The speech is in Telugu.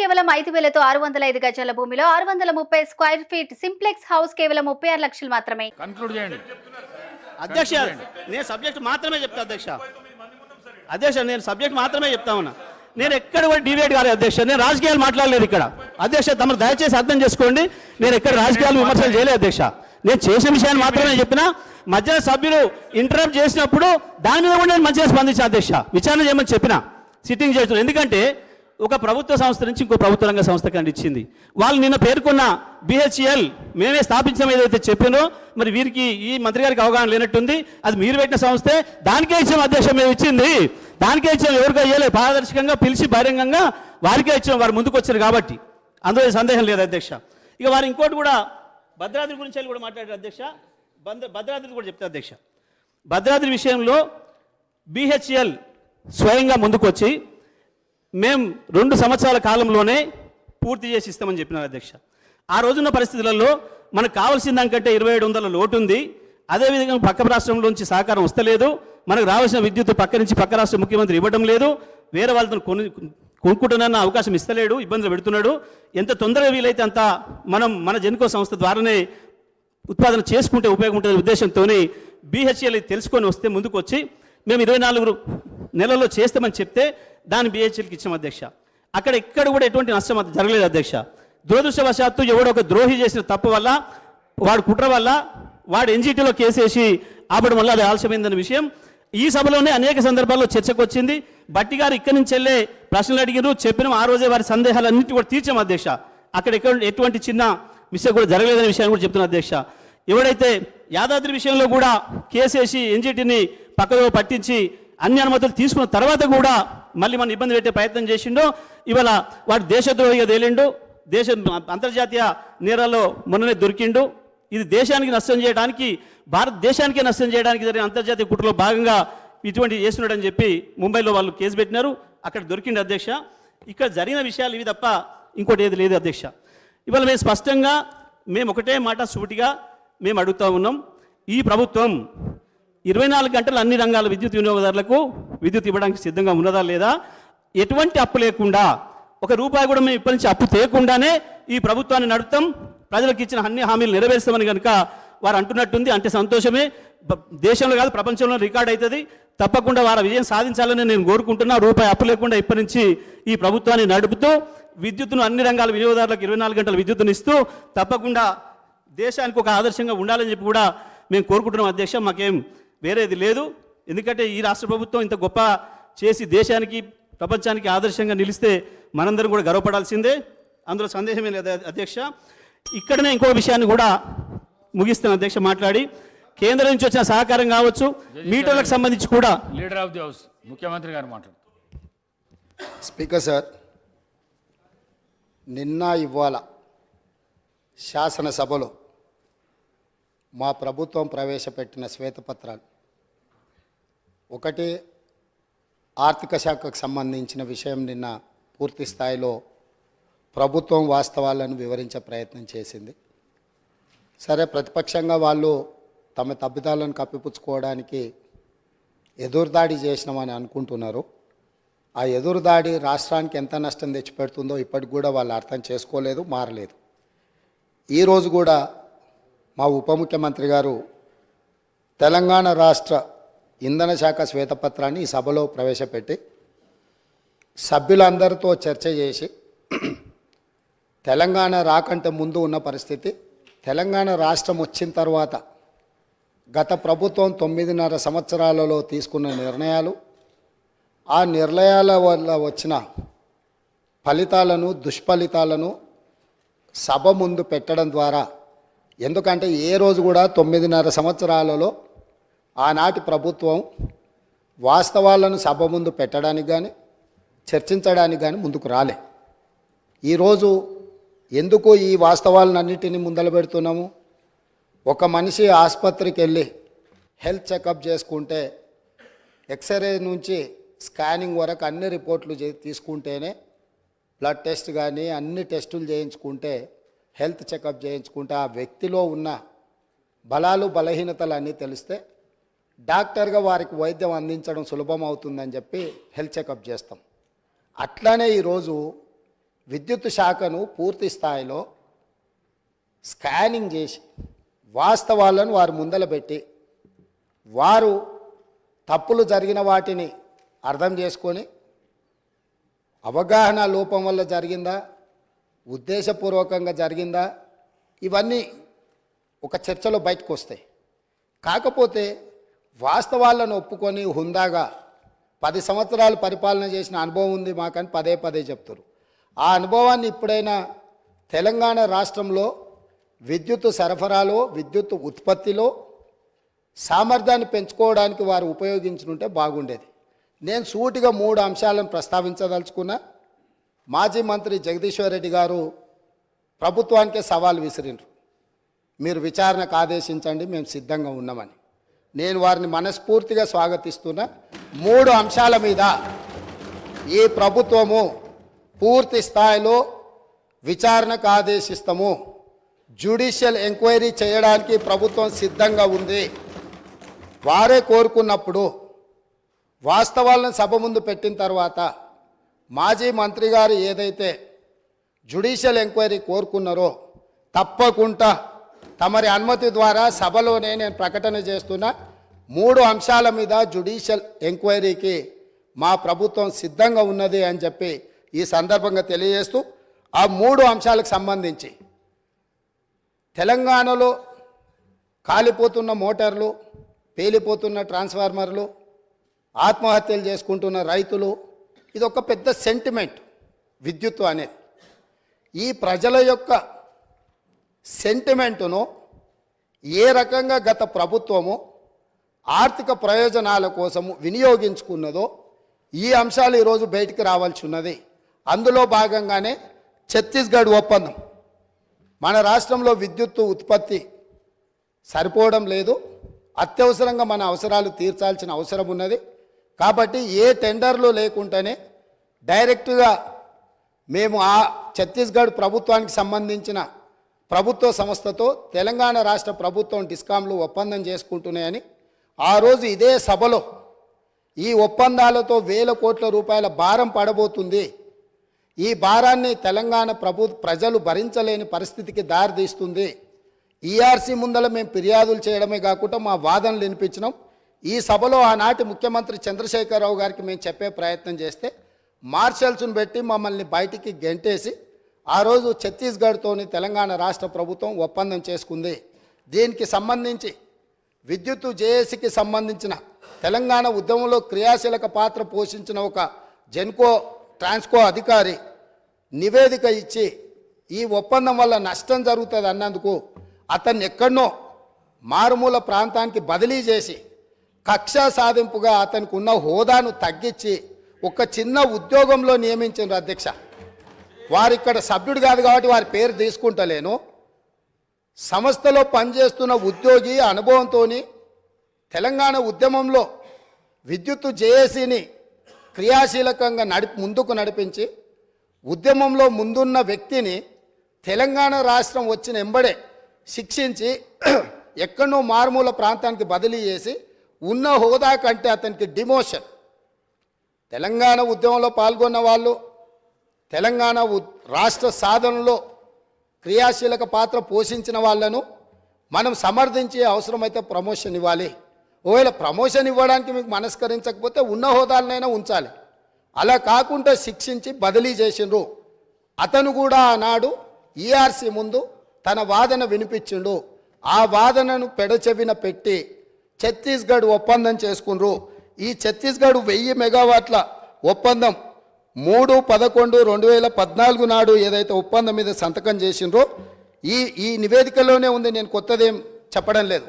కేవలం ఐదు వేలతో ఆరు వందల ఐదు గజాల భూమిలో ఆరు వందల ముప్పై స్క్వేర్ ఫీట్ సింప్లెక్స్ హౌస్ కేవలం ముప్పై ఆరు లక్షలు మాత్రమే. కన్క్లూడ్ చేయండి. అధ్యక్ష నేను సబ్జెక్ట్ మాత్రమే చెప్తా అధ్యక్ష. అధ్యక్ష నేను సబ్జెక్ట్ మాత్రమే చెప్తా ఉన్నా. నేను ఎక్కడ కూడా డిబేట్ కాలేదు అధ్యక్ష. నేను రాజకీయాలు మాట్లాడలేదు ఇక్కడ. అధ్యక్ష తమరు దయచేసి అర్థం చేసుకోండి. నేను ఎక్కడ రాజకీయాలు విమర్శలు చేయలేదు అధ్యక్ష. నేను చేసిన విషయాన్ని మాత్రమే చెప్పిన మధ్య సభ్యులు ఇంటరప్ట్ చేసినప్పుడు దాని మీద కూడా నేను మంచిగా స్పందించాను అధ్యక్ష. విచారణ చేయమని చెప్పిన. సిట్టింగ్ చేస్తున్నాను ఎందుకంటే ఒక ప్రభుత్వ సంస్థ నుంచి ఇంకో ప్రభుత్వ రంగ సంస్థ అందించింది ఇచ్చింది. వాళ్ళు నిన్న పేర్కొన్న బిహెచ్ఎల్ మేమే స్థాపించాం ఏదైతే చెప్పినో మరి వీరికి ఈ మంత్రి గారికి అవగాహన లేనట్టుంది. అది మీరు పెట్టిన సంస్థే. దానికే ఇచ్చాం అధ్యక్షం మేము ఇచ్చింది. దానికే ఇచ్చాం ఎవరికో ఇవ్వలేదు పారదర్శకంగా పిలిచి బహిరంగంగా వారికే ఇచ్చాం వారు ముందుకు వచ్చారు కాబట్టి. అందులో సందేహం లేదు అధ్యక్ష. ఇక వారు ఇంకోటి కూడా భద్రాద్రి గురించి కూడా మాట్లాడారు అధ్యక్ష. భద్ర భద్రాద్రి కూడా చెప్తారు అధ్యక్ష. భద్రాద్రి విషయంలో బిహెచ్ఎల్ స్వయంగా ముందుకు వచ్చి మేం రెండు సంవత్సరాల కాలంలోనే పూర్తి చేసి ఇస్తామని చెప్పినారు అధ్యక్ష. ఆ రోజున్న పరిస్థితులలో మనకు కావాల్సిన దానికంటే ఇరవై ఏడు వందల లోటు ఉంది. అదేవిధంగా పక్క రాష్ట్రంలోంచి సహకారం వస్తలేదు. మనకు రావాల్సిన విద్యుత్ పక్క నుంచి పక్క రాష్ట్ర ముఖ్యమంత్రి ఇవ్వడం లేదు. వేరే వాళ్ళతో కొను కొనుక్కుంటున్న అవకాశం ఇస్తలేడు ఇబ్బందులు పెడుతున్నాడు. ఎంత తొందరగా వీలైతే అంత మనం మన జెన్కో సంస్థ ద్వారానే ఉత్పాదన చేసుకుంటే ఉపయోగం ఉంటుంది ఉద్దేశంతోనే బీహెచ్ఎల్ తెలుసుకొని వస్తే ముందుకు వచ్చి మేము ఇరవై నాలుగు నెలల్లో చేస్తామని చెప్తే దాన్ని బిహెచ్ఎల్కి ఇచ్చాం అధ్యక్ష. అక్కడ ఎక్కడ కూడా ఎటువంటి నష్టం జరగలేదు అధ్యక్ష. దురదృష్టవశాత్తు ఎవడో ఒక ద్రోహి చేసిన తప్పు వల్ల వాడు కుట్ర వల్ల వాడు ఎన్జిటీలో కేసేసి ఆపడం వల్ల అది ఆలస్యమైందన్న విషయం. ఈ సభలోనే అనేక సందర్భాల్లో చర్చకు వచ్చింది. బట్టి గారు ఇక్కడి నుంచి వెళ్ళే ప్రశ్నలు అడిగినారు చెప్పిన ఆ రోజే వారి సందేహాలన్నింటి కూడా తీర్చాం అధ్యక్ష. అక్కడ ఎక్కడ ఎటువంటి చిన్న మిస్టేక్ కూడా జరగలేదనే విషయాన్ని కూడా చెప్తున్నా అధ్యక్ష. ఎవడైతే యాదాద్రి విషయంలో కూడా కేసేసి ఎన్జిటిని పక్కదో పట్టించి అన్ని అనుమతులు తీసుకున్న తర్వాత కూడా మళ్ళీ మనం ఇబ్బంది పెట్టే ప్రయత్నం చేసిండో ఇవాళ వాడు దేశద్రోహిగా తేలిండు దేశ అంతర్జాతీయ నేరాల్లో మొన్ననే దొరికిండు. ఇది దేశానికి నష్టం చేయడానికి భారతదేశానికే నష్టం చేయడానికి జరిగిన అంతర్జాతీయ కుట్రలో భాగంగా ఇటువంటి చేస్తున్నాడని చెప్పి ముంబైలో వాళ్ళు కేసు పెట్టినారు. అక్కడ దొరికిండు అధ్యక్ష. ఇక్కడ జరిగిన విషయాలు ఇవి తప్ప ఇంకోటి ఏది లేదు అధ్యక్ష. ఇవాళ మేము స్పష్టంగా మేము ఒకటే మాట సూటిగా మేము అడుగుతా ఉన్నాం. ఈ ప్రభుత్వం ఇరవై నాలుగు గంటలు అన్ని రంగాల విద్యుత్ వినియోగదారులకు విద్యుత్ ఇవ్వడానికి సిద్ధంగా ఉన్నదా లేదా? ఎటువంటి అప్పు లేకుండా ఒక రూపాయి కూడా మేము ఇప్పటి నుంచి అప్పు తేకుండానే ఈ ప్రభుత్వాన్ని నడుపుతాం. ప్రజలకు ఇచ్చిన అన్ని హామీలు నెరవేరుస్తామని కనుక వారు అంటున్నట్టుంది. అంటే సంతోషమే. దేశంలో కాదు ప్రపంచంలో రికార్డ్ అవుతుంది. తప్పకుండా వారు విజయం సాధించాలని నేను కోరుకుంటున్నా. రూపాయి అప్పు లేకుండా ఇప్పటి నుంచి ఈ ప్రభుత్వాన్ని నడుపుతూ విద్యుత్తును అన్ని రంగాల వినియోగదారులకు ఇరవై నాలుగు గంటల విద్యుత్తును ఇస్తూ తప్పకుండా దేశానికి ఒక ఆదర్శంగా ఉండాలని చెప్పి కూడా మేము కోరుకుంటున్నాం. అధ్యక్ష మాకేం వేరేది లేదు. ఎందుకంటే ఈ రాష్ట్ర ప్రభుత్వం ఇంత గొప్ప చేసి దేశానికి ప్రపంచానికి ఆదర్శంగా నిలిస్తే మనందరం కూడా గర్వపడాల్సిందే. అందులో సందేహమే లేదు అధ్యక్ష. ఇక్కడనే ఇంకో విషయాన్ని కూడా ముగిస్తాను అధ్యక్ష మాట్లాడి. కేంద్రం నుంచి వచ్చిన సహకారం కావచ్చు మీటర్లకు సంబంధించి కూడా లీడర్ ఆఫ్ ది హౌస్ ముఖ్యమంత్రి గారు మాట్లాడు స్పీకర్ సార్ నిన్న ఇవాళ శాసనసభలో మా ప్రభుత్వం ప్రవేశపెట్టిన శ్వేతపత్రాలు. ఒకటి ఆర్థిక శాఖకు సంబంధించిన విషయం నిన్న పూర్తి స్థాయిలో ప్రభుత్వం వాస్తవాలను వివరించే ప్రయత్నం చేసింది. సరే ప్రతిపక్షంగా వాళ్ళు తమ తప్పిదాలను కప్పిపుచ్చుకోవడానికి ఎదురుదాడి చేసినామని అనుకుంటున్నారు. ఆ ఎదురుదాడి రాష్ట్రానికి ఎంత నష్టం తెచ్చిపెడుతుందో ఇప్పటికి కూడా వాళ్ళు అర్థం చేసుకోలేదు మారలేదు. ఈరోజు కూడా మా ఉప ముఖ్యమంత్రి గారు తెలంగాణ రాష్ట్ర ఇంధన శాఖ శ్వేతపత్రాన్ని ఈ సభలో ప్రవేశపెట్టి సభ్యులందరితో చర్చ చేసి తెలంగాణ రాకంటే ముందు ఉన్న పరిస్థితి తెలంగాణ రాష్ట్రం వచ్చిన తర్వాత గత ప్రభుత్వం తొమ్మిదిన్నర సంవత్సరాలలో తీసుకున్న నిర్ణయాలు ఆ నిర్ణయాల వల్ల వచ్చిన ఫలితాలను దుష్ఫలితాలను సభ ముందు పెట్టడం ద్వారా ఎందుకంటే ఏ రోజు కూడా తొమ్మిదిన్నర సంవత్సరాలలో ఆనాటి ప్రభుత్వం వాస్తవాలను సభ ముందు పెట్టడానికి కానీ చర్చించడానికి కానీ ముందుకు రాలే. ఈరోజు ఎందుకు ఈ వాస్తవాలన్నిటిని ముందలు పెడుతున్నాము? ఒక మనిషి ఆసుపత్రికి వెళ్ళి హెల్త్ చెకప్ చేసుకుంటే ఎక్స్రే నుంచి స్కానింగ్ వరకు అన్ని రిపోర్ట్లు చే- తీసుకుంటేనే బ్లడ్ టెస్ట్ కానీ అన్ని టెస్టులు చేయించుకుంటే హెల్త్ చెకప్ చేయించుకుంటే ఆ వ్యక్తిలో ఉన్న బలాలు బలహీనతలు అన్నీ తెలిస్తే డాక్టర్గా వారికి వైద్యం అందించడం సులభం అవుతుందని చెప్పి హెల్త్ చెకప్ చేస్తాం. అట్లానే ఈరోజు విద్యుత్ శాఖను పూర్తి స్థాయిలో స్కానింగ్ చేసి వాస్తవాలను వారు ముందల పెట్టి వారు తప్పులు జరిగిన వాటిని అర్థం చేసుకొని అవగాహన లోపం వల్ల జరిగిందా? ఉద్దేశపూర్వకంగా జరిగిందా? ఇవన్నీ ఒక చర్చలో బయటకు వస్తాయి. కాకపోతే వాస్తవాలను ఒప్పుకొని హుందాగా పది సంవత్సరాలు పరిపాలన చేసిన అనుభవం ఉంది మాకని పదే పదే చెప్తారు. ఆ అనుభవాన్ని ఇప్పుడైనా తెలంగాణ రాష్ట్రంలో విద్యుత్ సరఫరాలో విద్యుత్ ఉత్పత్తిలో సామర్థ్యాన్ని పెంచుకోవడానికి వారు ఉపయోగించుంటే బాగుండేది. నేను సూటిగా మూడు అంశాలను ప్రస్తావించదలుచుకున్నా. మాజీ మంత్రి జగదీశ్వర్ రెడ్డి గారు ప్రభుత్వానికే సవాల్ విసిరిండ్రు. మీరు విచారణకు ఆదేశించండి మేము సిద్ధంగా ఉన్నామని. నేను వారిని మనస్ఫూర్తిగా స్వాగతిస్తున్నా మూడు అంశాల మీద ఈ ప్రభుత్వము పూర్తి స్థాయిలో విచారణకు ఆదేశిస్తాము. జ్యుడిషియల్ ఎంక్వైరీ చేయడానికి ప్రభుత్వం సిద్ధంగా ఉంది. వారే కోరుకున్నప్పుడు వాస్తవాలను సభ ముందు పెట్టిన తర్వాత మాజీ మంత్రి గారు ఏదైతే జ్యుడిషియల్ ఎంక్వైరీ కోరుకున్నారో తప్పకుండా తమరి అనుమతి ద్వారా సభలోనే నేను ప్రకటన చేస్తున్న. మూడు అంశాల మీద జ్యుడిషియల్ ఎంక్వైరీకి మా ప్రభుత్వం సిద్ధంగా ఉన్నది అని చెప్పి ఈ సందర్భంగా తెలియజేస్తూ ఆ మూడు అంశాలకు సంబంధించి తెలంగాణలో కాలిపోతున్న మోటార్లు పేలిపోతున్న ట్రాన్స్ఫార్మర్లు ఆత్మహత్యలు చేసుకుంటున్న రైతులు ఇది ఒక పెద్ద సెంటిమెంట్ విద్యుత్తు అనేది. ఈ ప్రజల యొక్క సెంటిమెంటును ఏ రకంగా గత ప్రభుత్వము ఆర్థిక ప్రయోజనాల కోసము వినియోగించుకున్నదో ఈ అంశాలు ఈరోజు బయటికి రావాల్సి ఉన్నది. అందులో భాగంగానే ఛత్తీస్గఢ్ ఒప్పందం. మన రాష్ట్రంలో విద్యుత్తు ఉత్పత్తి సరిపోవడం లేదు. అత్యవసరంగా మన అవసరాలు తీర్చాల్సిన అవసరం ఉన్నది. కాబట్టి ఏ టెండర్లు లేకుండానే డైరెక్ట్గా మేము ఆ ఛత్తీస్గఢ్ ప్రభుత్వానికి సంబంధించిన ప్రభుత్వ సంస్థతో తెలంగాణ రాష్ట్ర ప్రభుత్వం డిస్కాంలు ఒప్పందం చేసుకుంటున్నాయని ఆ రోజు ఇదే సభలో ఈ ఒప్పందాలతో వేల కోట్ల రూపాయల భారం పడబోతుంది. ఈ భారాన్ని తెలంగాణ ప్రభు ప్రజలు భరించలేని పరిస్థితికి దారితీస్తుంది. ఈఆర్సీ ముందల మేము ఫిర్యాదులు చేయడమే కాకుండా మా వాదనలు వినిపించినాం. ఈ సభలో ఆనాటి ముఖ్యమంత్రి చంద్రశేఖరరావు గారికి మేము చెప్పే ప్రయత్నం చేస్తే మార్షల్స్ను పెట్టి మమ్మల్ని బయటికి గెంటేసి ఆ రోజు ఛత్తీస్గఢ్తోని తెలంగాణ రాష్ట్ర ప్రభుత్వం ఒప్పందం చేసుకుంది. దీనికి సంబంధించి విద్యుత్తు జేఏసీకి సంబంధించిన తెలంగాణ ఉద్యమంలో క్రియాశీలక పాత్ర పోషించిన ఒక జెన్కో ట్రాన్స్కో అధికారి నివేదిక ఇచ్చి ఈ ఒప్పందం వల్ల నష్టం జరుగుతుంది అన్నందుకు అతన్ని ఎక్కడనో మారుమూల ప్రాంతానికి బదిలీ చేసి కక్ష సాధింపుగా అతనికి ఉన్న హోదాను తగ్గించి ఒక చిన్న ఉద్యోగంలో నియమించారు అధ్యక్ష. వారు ఇక్కడ సభ్యుడు కాదు కాబట్టి వారి పేరు తీసుకుంటలేను. సంస్థలో పనిచేస్తున్న ఉద్యోగి అనుభవంతో తెలంగాణ ఉద్యమంలో విద్యుత్తు జేఏసీని క్రియాశీలకంగా నడి ముందుకు నడిపించి ఉద్యమంలో ముందున్న వ్యక్తిని తెలంగాణ రాష్ట్రం వచ్చిన ఎంబడే శిక్షించి ఎక్కడో మారుమూల ప్రాంతానికి బదిలీ చేసి ఉన్న హోదా కంటే అతనికి డిమోషన్. తెలంగాణ ఉద్యమంలో పాల్గొన్న వాళ్ళు తెలంగాణ రాష్ట్ర సాధనలో క్రియాశీలక పాత్ర పోషించిన వాళ్ళను మనం సమర్థించే అవసరమైతే ప్రమోషన్ ఇవ్వాలి. ఒకవేళ ప్రమోషన్ ఇవ్వడానికి మీకు మనస్కరించకపోతే ఉన్న హోదాలనైనా ఉంచాలి. అలా కాకుండా శిక్షించి బదిలీ చేసిండ్రు. అతను కూడా ఆనాడు ఈఆర్సీ ముందు తన వాదన వినిపించిండు. ఆ వాదనను పెడచెవిన పెట్టి ఛత్తీస్గఢ్ ఒప్పందం చేసుకుండ్రు. ఈ ఛత్తీస్గఢ్ వెయ్యి మెగావాట్ల ఒప్పందం మూడు పదకొండు రెండు వేల పద్నాలుగు నాడు ఏదైతే ఒప్పందం మీద సంతకం చేసిండ్రో ఈ ఈ నివేదికలోనే ఉంది. నేను కొత్తదేం చెప్పడం లేదు.